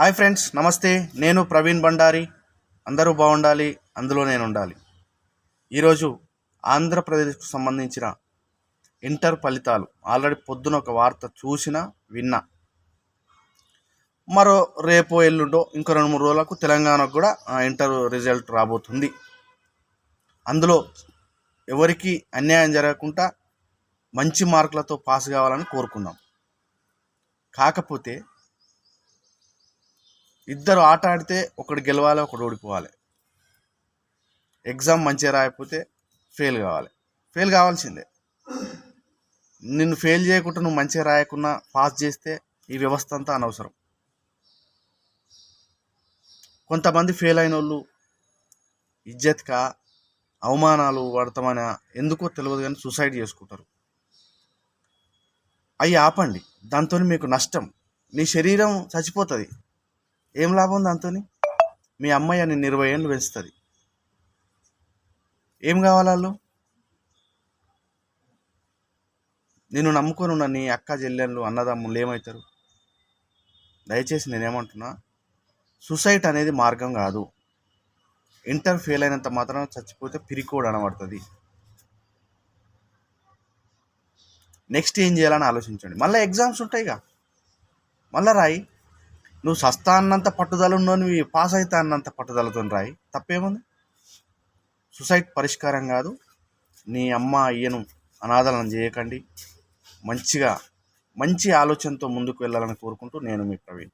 Hi friends నమస్తే. నేను ప్రవీణ్ బండారి అందరూ బాగుండాలి అందులో నేను ఉండాలి. ఈరోజు ఆంధ్రప్రదేశ్కు సంబంధించిన ఇంటర్ ఫలితాలు. ఆల్రెడీ పొద్దున ఒక వార్త చూసిన విన్నా. మరో రేపు ఎల్లుండో ఇంకో రెండు మూడు రోజులకు తెలంగాణకు కూడా ఇంటర్ రిజల్ట్ రాబోతుంది. అందులో ఎవరికి అన్యాయం జరగకుండా మంచి మార్కులతో పాస్ కావాలని కోరుకుందాం. కాకపోతే ఇద్దరు ఆట ఆడితే ఒకడు గెలవాలి ఒకడు ఓడిపోవాలి. ఎగ్జామ్ మంచిగా రాయకపోతే ఫెయిల్ కావాలి. ఫెయిల్ కావాల్సిందే. నిన్ను ఫెయిల్ చేయకుండా నువ్వు మంచిగా రాయకుండా పాస్ చేస్తే ఈ వ్యవస్థ అంతా అనవసరం. కొంతమంది ఫెయిల్ అయిన వాళ్ళు ఇజ్జత్కా అవమానాలు పడతామని ఎందుకో తెలియదు కానీ సూసైడ్ చేసుకుంటారు. అవి ఆపండి. దాంతో మీకు నష్టం. నీ శరీరం చచ్చిపోతుంది. ఏం లాభం దాంతో మీ అమ్మాయి అని ఇరవై ఏళ్ళు పెంచుతుంది. ఏం కావాలి వాళ్ళు? నేను నమ్ముకొని ఉన్న నీ అక్క చెల్లెళ్ళు అన్నదమ్ములు ఏమవుతారు దయచేసి నేనేమంటున్నా సూసైడ్ అనేది మార్గం కాదు. ఇంటర్ ఫెయిల్ అయినంత మాత్రం చచ్చిపోతే పిరికోడ్ అనబడుతుంది. నెక్స్ట్ ఏం చేయాలని ఆలోచించండి. మళ్ళీ ఎగ్జామ్స్ ఉంటాయిగా. మళ్ళీ రాయి. నువ్వు సస్తా అన్నంత పట్టుదల ఉన్నవి పాస్ అవుతా అన్నంత పట్టుదలతో రాయి. తప్పేముంది? సుసైడ్ పరిష్కారం కాదు. నీ అమ్మ అయ్యను అనాథలను చేయకండి. మంచిగా మంచి ఆలోచనతో ముందుకు వెళ్ళాలని కోరుకుంటూ నేను మీ ప్రవీణ్.